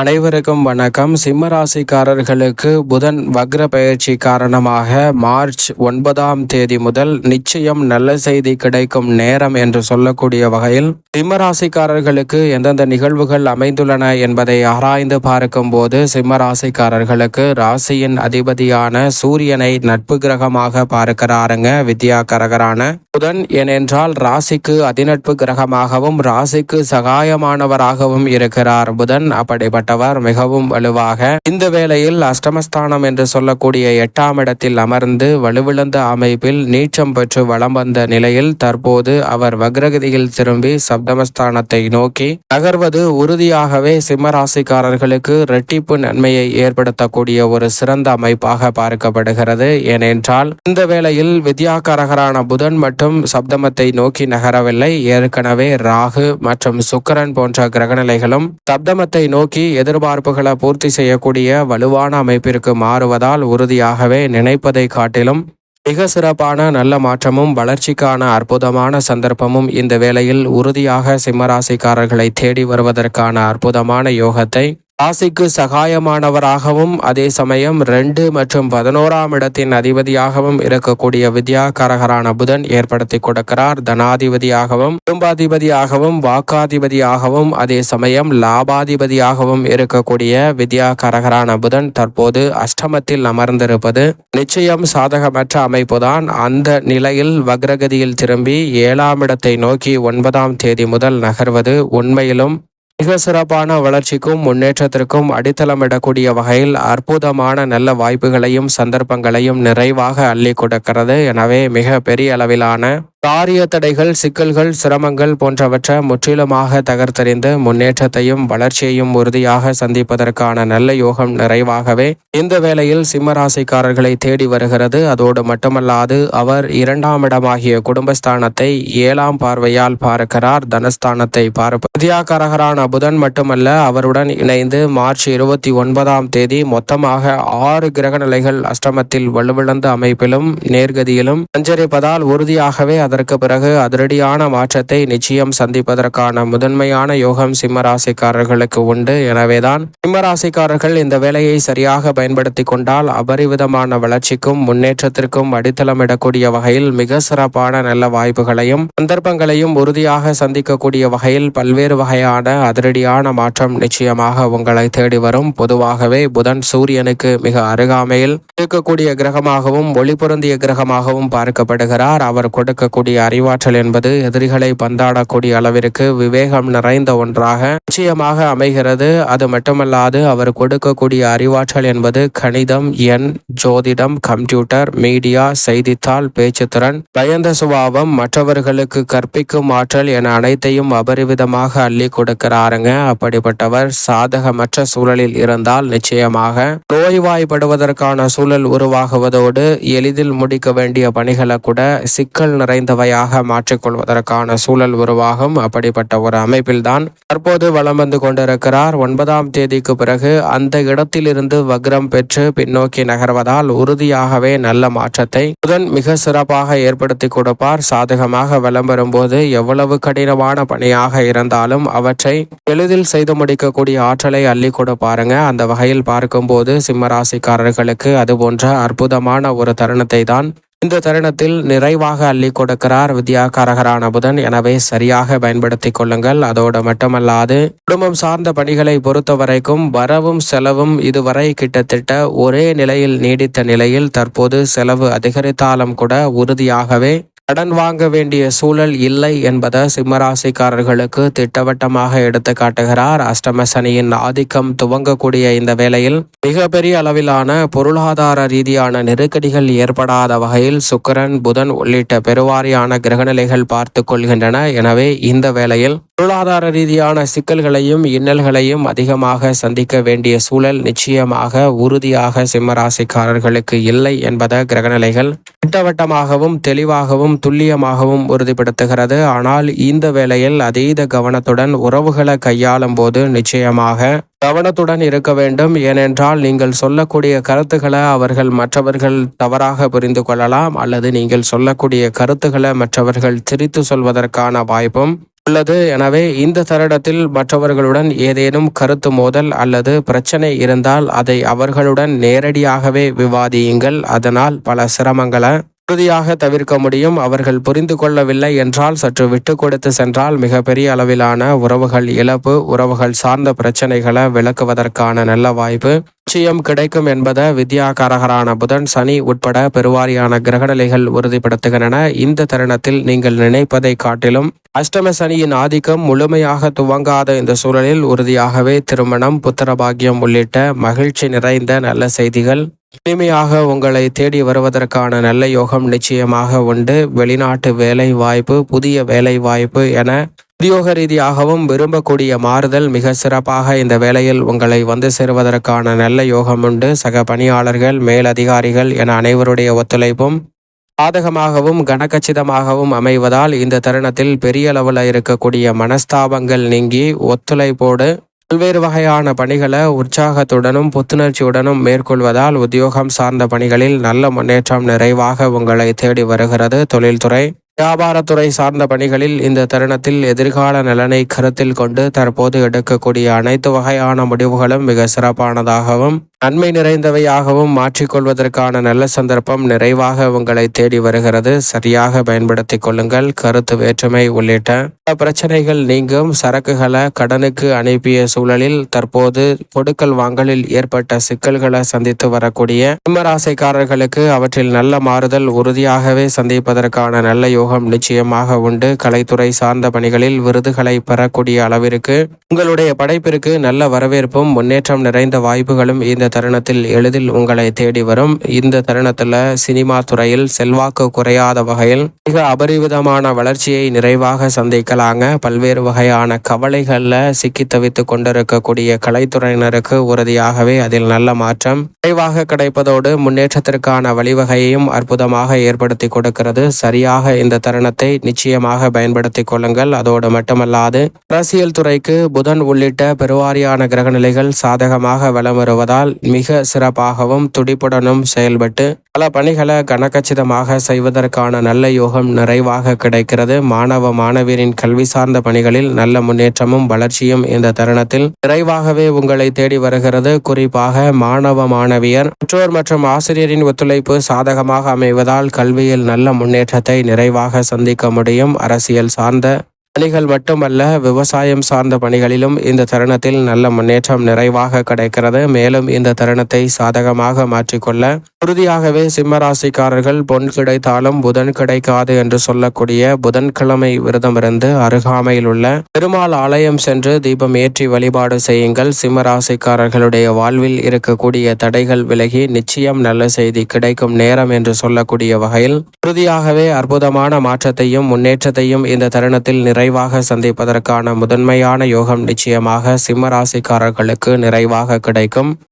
அனைவருக்கும் வணக்கம். சிம்மராசிக்காரர்களுக்கு புதன் வக்ர பயிற்சி காரணமாக மார்ச் ஒன்பதாம் தேதி முதல் நிச்சயம் நல்ல செய்தி கிடைக்கும் நேரம் என்று சொல்லக்கூடிய வகையில் சிம்மராசிக்காரர்களுக்கு எந்தெந்த நிகழ்வுகள் அமைந்துள்ளன என்பதை ஆராய்ந்து பார்க்கும் போது சிம்மராசிக்காரர்களுக்கு ராசியின் அதிபதியான சூரியனை நட்பு கிரகமாக பார்க்கிறாருங்க. வித்யா கரகரான புதன் ஏனென்றால் ராசிக்கு அதிநட்பு கிரகமாகவும் ராசிக்கு சகாயமானவராகவும் இருக்கிறார் புதன். அப்படிப்பட்ட அப்படிப்பட்டவர் மிகவும் வலுவாக. இந்த வேளையில் அஷ்டமஸ்தானம் என்று சொல்லக்கூடிய எட்டாம் இடத்தில் அமர்ந்து வலுவிழந்த அமைப்பில் நீச்சம் பெற்று வளம் வந்த நிலையில் தற்போது அவர் வக்ரகதியில் திரும்பி சப்தமஸ்தானத்தை நோக்கி நகர்வது உறுதியாகவே சிம்மராசிக்காரர்களுக்கு இரட்டிப்பு நன்மையை ஏற்படுத்தக்கூடிய ஒரு சிறந்த அமைப்பாக பார்க்கப்படுகிறது. ஏனென்றால் இந்த வேளையில் வித்யாகரகரான புதன் மட்டும் சப்தமத்தை நோக்கி நகரவில்லை. ஏற்கனவே ராகு மற்றும் சுக்கரன் போன்ற கிரகநிலைகளும் சப்தமத்தை நோக்கி எதிர்பார்ப்புகளை பூர்த்தி செய்யக்கூடிய வலுவான அமைப்பிற்கு மாறுவதால் உறுதியாகவே நினைப்பதை காட்டிலும் மிக சிறப்பான நல்ல மாற்றமும் வளர்ச்சிக்கான அற்புதமான சந்தர்ப்பமும் இந்த வேளையில் உறுதியாக சிம்மராசிக்காரர்களை தேடி வருவதற்கான அற்புதமான யோகத்தை ராசிக்கு சகாயமானவராகவும் அதே சமயம் ரெண்டு மற்றும் பதினோராம் இடத்தின் அதிபதியாகவும் இருக்கக்கூடிய வித்யா கரகரான புதன் ஏற்படுத்தி கொடுக்கிறார். தனாதிபதியாகவும் குடும்பாதிபதியாகவும் வாக்காதிபதியாகவும் அதே சமயம் லாபாதிபதியாகவும் இருக்கக்கூடிய வித்யா கரகரான புதன் தற்போது அஷ்டமத்தில் அமர்ந்திருப்பது நிச்சயம் சாதகமற்ற அமைப்புதான். அந்த நிலையில் வக்ரகதியில் திரும்பி ஏழாம் இடத்தை நோக்கி ஒன்பதாம் தேதி முதல் நகர்வது உண்மையிலும் மிக சிறப்பான வளர்ச்சிக்கும் முன்னேற்றத்திற்கும் அடித்தளமிடக்கூடிய வகையில் அற்புதமான நல்ல வாய்ப்புகளையும் சந்தர்ப்பங்களையும் நிறைவாக அள்ளி கொடுக்கிறது. எனவே மிக பெரிய அளவிலான காரிய தடைகள் சிக்கல்கள் சிரமங்கள் போன்றவற்றை முற்றிலுமாக தகர்த்தறிந்து முன்னேற்றத்தையும் வளர்ச்சியையும் உறுதியாக சந்திப்பதற்கான நல்ல யோகம் நிறைவாகவே இந்த வேளையில் சிம்மராசிக்காரர்களை தேடி வருகிறது. அதோடு மட்டுமல்லாது அவர் இரண்டாம் இடமாகிய குடும்பஸ்தானத்தை ஏழாம் பார்வையால் பார்க்கிறார். தனஸ்தானத்தை பார்ப்பதியாக்காரகரான புதன் மட்டுமல்ல அவருடன் இணைந்து மார்ச் இருபத்தி ஒன்பதாம் தேதி மொத்தமாக ஆறு கிரக நிலைகள் அஷ்டமத்தில் வலுவிழந்த அமைப்பிலும் நேர்கதியிலும் சஞ்சரிப்பதால் உறுதியாகவே அதற்கு பிறகு அதிரடியான மாற்றத்தை நிச்சயம் சந்திப்பதற்கான முதன்மையான யோகம் சிம்மராசிக்காரர்களுக்கு உண்டு. எனவேதான் சிம்மராசிக்காரர்கள் இந்த வேலையை சரியாக பயன்படுத்தி கொண்டால் அபரிவிதமான வளர்ச்சிக்கும் முன்னேற்றத்திற்கும் அடித்தளமிடக்கூடிய வகையில் மிக சிறப்பான நல்ல வாய்ப்புகளையும் சந்தர்ப்பங்களையும் உறுதியாக சந்திக்கக்கூடிய வகையில் பல்வேறு வகையான அதிரடியான மாற்றம் நிச்சயமாக உங்களை தேடி வரும். பொதுவாகவே புதன் சூரியனுக்கு மிக அருகாமையில் இருக்கக்கூடிய கிரகமாகவும் ஒளி பொருந்திய கிரகமாகவும் பார்க்கப்படுகிறார். அவர் கொடுக்கக்கூடிய இருக்கக்கூடிய அறிவாற்றல் என்பது எதிரிகளை பந்தாடக்கூடிய அளவிற்கு விவேகம் நிறைந்த ஒன்றாக நிச்சயமாக அமைகிறது. அது மட்டுமல்லாது அவர் கொடுக்கக்கூடிய அறிவாற்றல் என்பது கணிதம் எண் ஜோதிடம் கம்ப்யூட்டர் மீடியா செய்தித்தாள் பேச்சுத்திறன் பயந்த சுபாவம் மற்றவர்களுக்கு கற்பிக்கும் ஆற்றல் என அனைத்தையும் அபரிவிதமாக அள்ளி கொடுக்கிறாருங்க. அப்படிப்பட்டவர் சாதகமற்ற சூழலில் இருந்தால் நிச்சயமாக நோய்வாய்ப்படுவதற்கான சூழல் உருவாகுவதோடு எளிதில் முடிக்க வேண்டிய பணிகளை கூட சிக்கல் நிறைந்த நிறைந்தவையாக மாற்றிக்கொள்வதற்கான சூழல் உருவாகும். அப்படிப்பட்ட ஒரு அமைப்பில்தான் தற்போது வளம் வந்து கொண்டிருக்கிறார். ஒன்பதாம் தேதிக்கு பிறகு அந்த இடத்திலிருந்து வக்ரம் பெற்று பின்னோக்கி நகர்வதால் உறுதியாகவே நல்ல மாற்றத்தை புதன் மிக சிறப்பாக ஏற்படுத்தி கொடுப்பார். சாதகமாக வலம் வரும்போது எவ்வளவு கடினமான பணியாக இருந்தாலும் அவற்றை எளிதில் செய்து முடிக்கக்கூடிய ஆற்றலை அள்ளி கொடுப்பாருங்க அந்த வகையில் பார்க்கும்போது சிம்மராசிக்காரர்களுக்கு அது போன்ற அற்புதமான ஒரு தருணத்தை தான் இந்த தருணத்தில் நிறைவாக அள்ளி கொடுக்கிறார் வித்யாகாரகரான புதன். எனவே சரியாக பயன்படுத்தி கொள்ளுங்கள். அதோடு மட்டுமல்லாது குடும்பம் சார்ந்த பணிகளை பொறுத்த வரைக்கும் வரவும் செலவும் இதுவரை கிட்டத்தட்ட ஒரே நிலையில் நீடித்த நிலையில் தற்போது செலவு அதிகரித்தாலும் கூட உறுதியாகவே கடன் வாங்க வேண்டிய சூழல் இல்லை என்பதை சிம்மராசிக்காரர்களுக்கு திட்டவட்டமாக எடுத்து காட்டுகிறார். அஷ்டம சனியின் ஆதிக்கம் துவங்கக்கூடிய இந்த வேளையில் மிகப்பெரிய அளவிலான பொருளாதார ரீதியான நெருக்கடிகள் ஏற்படாத வகையில் சுக்கரன் புதன் உள்ளிட்ட பெருவாரியான கிரகநிலைகள் பார்த்து கொள்கின்றன. எனவே இந்த வேளையில் பொருளாதார ரீதியான சிக்கல்களையும் இன்னல்களையும் அதிகமாக சந்திக்க வேண்டிய சூழல் நிச்சயமாக உறுதியாக சிம்மராசிக்காரர்களுக்கு இல்லை என்பதை கிரகநிலைகள் திட்டவட்டமாகவும் தெளிவாகவும் துல்லியமாகவும் உறுதிப்படுத்துகிறது. ஆனால் இந்த வேளையில் அதீத கவனத்துடன் உறவுகளை கையாளும் போது நிச்சயமாக கவனத்துடன் இருக்க வேண்டும். ஏனென்றால் நீங்கள் சொல்லக்கூடிய கருத்துக்களை அவர்கள் மற்றவர்கள் தவறாக புரிந்து கொள்ளலாம் அல்லது நீங்கள் சொல்லக்கூடிய கருத்துக்களை மற்றவர்கள் திரித்து சொல்வதற்கான வாய்ப்பும் உள்ளது. எனவே இந்த தருடத்தில் மற்றவர்களுடன் ஏதேனும் கருத்து மோதல் அல்லது பிரச்சனை இருந்தால் அதை அவர்களுடன் நேரடியாகவே விவாதியுங்கள். அதனால் பல சிரமங்களை உறுதியாக தவிர்க்க முடியும். அவர்கள் புரிந்து கொள்ளவில்லை என்றால் சற்று விட்டு கொடுத்து சென்றால் மிகப்பெரிய அளவிலான உறவுகள் இழப்பு உறவுகள் சார்ந்த பிரச்சனைகளை விளக்குவதற்கான நல்ல வாய்ப்பு. நிச்சயம் கிடைக்கும் என்பதை வித்யாகாரகரான புதன் சனி உட்பட பெருவாரியான கிரகநிலைகள் உறுதிப்படுத்துகின்றன. இந்த தருணத்தில் நீங்கள் நினைப்பதை காட்டிலும் அஷ்டம சனியின் ஆதிக்கம் முழுமையாக துவங்காத இந்த சூழலில் உறுதியாகவே திருமணம் புத்திரபாகியம் உள்ளிட்ட மகிழ்ச்சி நிறைந்த நல்ல செய்திகள். இனிமையாக உங்களை தேடி வருவதற்கான நல்ல யோகம் நிச்சயமாக உண்டு. வெளிநாட்டு வேலை வாய்ப்பு புதிய வேலை வாய்ப்பு என உத்தியோக ரீதியாகவும் விரும்பக்கூடிய மாறுதல் மிக சிறப்பாக இந்த வேலையில் உங்களை வந்து சேருவதற்கான நல்ல யோகம் உண்டு. சக பணியாளர்கள் மேலதிகாரிகள் என அனைவருடைய ஒத்துழைப்பும் சாதகமாகவும் கனகச்சிதமாகவும் அமைவதால் இந்த தருணத்தில் பெரிய அளவில் இருக்கக்கூடிய மனஸ்தாபங்கள் நீங்கி ஒத்துழைப்போடு பல்வேறு வகையான பணிகளை உற்சாகத்துடனும் புத்துணர்ச்சியுடனும் மேற்கொள்வதால் உத்தியோகம் சார்ந்த பணிகளில் நல்ல முன்னேற்றம் நிறைவாக உங்களை தேடி வருகிறது. தொழில்துறை வியாபாரத்துறை சார்ந்த பணிகளில் இந்த தருணத்தில் எதிர்கால நலனை கருத்தில் கொண்டு தற்போது எடுக்கக்கூடிய அனைத்து வகையான முடிவுகளும் மிக சிறப்பானதாகவும் நன்மை நிறைந்தவையாகவும் மாற்றிக்கொள்வதற்கான நல்ல சந்தர்ப்பம் நிறைவாக உங்களை தேடி வருகிறது. சரியாக பயன்படுத்திக் கொள்ளுங்கள். கருத்து வேற்றுமை உள்ளிட்ட பிரச்சனைகள் நீங்கும். சரக்குகளை கடனுக்கு அனுப்பிய சூழலில் தற்போது கொடுக்கல் வாங்கலில் ஏற்பட்ட சிக்கல்களை சந்தித்து வரக்கூடிய சிம்மராசைக்காரர்களுக்கு அவற்றில் நல்ல மாறுதல் உறுதியாகவே சந்திப்பதற்கான நல்ல யோகம் நிச்சயமாக உண்டு. கலைத்துறை சார்ந்த பணிகளில் விருதுகளை பெறக்கூடிய அளவிற்கு உங்களுடைய படைப்பிற்கு நல்ல வரவேற்பும் முன்னேற்றம் நிறைந்த வாய்ப்புகளும் இந்த தருணத்தில் எளிதில் உங்களை தேடி வரும். இந்த தருணத்தில் சினிமா துறையில் செல்வாக்கு குறையாத வகையில் மிக அபரிவிதமான வளர்ச்சியை நிறைவாக சந்திக்கலாங்க. பல்வேறு வகையான கவலைகளில் சிக்கி தவித்து கொண்டிருக்கக்கூடிய கலைத்துறையினருக்கு உறுதியாகவே அதில் நல்ல மாற்றம் விரைவாக கிடைப்பதோடு முன்னேற்றத்திற்கான வழிவகையையும் அற்புதமாக ஏற்படுத்தி கொடுக்கிறது. சரியாக இந்த தருணத்தை நிச்சயமாக பயன்படுத்திக் கொள்ளுங்கள். அதோடு மட்டுமல்லாது அரசியல் துறைக்கு புதன் உள்ளிட்ட பெருவாரியான கிரகநிலைகள் சாதகமாக வலம் வருவதால் மிக சிறப்பாகவும் துடிப்புடனும் செயல்பட்டு பல பணிகளை கனகச்சிதமாக செய்வதற்கான நல்ல யோகம் நிறைவாக கிடைக்கிறது. மாணவ மாணவியரின் கல்வி சார்ந்த பணிகளில் நல்ல முன்னேற்றமும் வளர்ச்சியும் இந்த தருணத்தில் நிறைவாகவே உங்களை தேடி வருகிறது. குறிப்பாக மாணவ மாணவியர் பெற்றோர் மற்றும் ஆசிரியரின் ஒத்துழைப்பு சாதகமாக அமைவதால் கல்வியில் நல்ல முன்னேற்றத்தை நிறைவாக சந்திக்க முடியும். அரசியல் சார்ந்த பணிகள் மட்டுமல்ல விவசாயம் சார்ந்த பணிகளிலும் இந்த தருணத்தில் நல்ல முன்னேற்றம் நிறைவாக கிடைக்கிறது. மேலும் இந்த தருணத்தை சாதகமாக மாற்றிக்கொள்ள உறுதியாகவே சிம்மராசிக்காரர்கள் பொன் கிடைத்தாலும் புதன் கிடைக்காது என்று சொல்லக்கூடிய புதன்கிழமை விரதமிருந்து அருகாமையில் உள்ள பெருமாள் ஆலயம் சென்று தீபம் ஏற்றி வழிபாடு செய்யுங்கள். சிம்மராசிக்காரர்களுடைய வாழ்வில் இருக்கக்கூடிய தடைகள் விலகி நிச்சயம் நல்ல செய்தி கிடைக்கும் நேரம் என்று சொல்லக்கூடிய வகையில் உறுதியாகவே அற்புதமான மாற்றத்தையும் முன்னேற்றத்தையும் இந்த தருணத்தில் நிறை நிறைவாக சந்திப்பதற்கான முதன்மையான யோகம் நிச்சயமாக சிம்மராசிக்காரர்களுக்கு நிறைவாக கிடைக்கும்.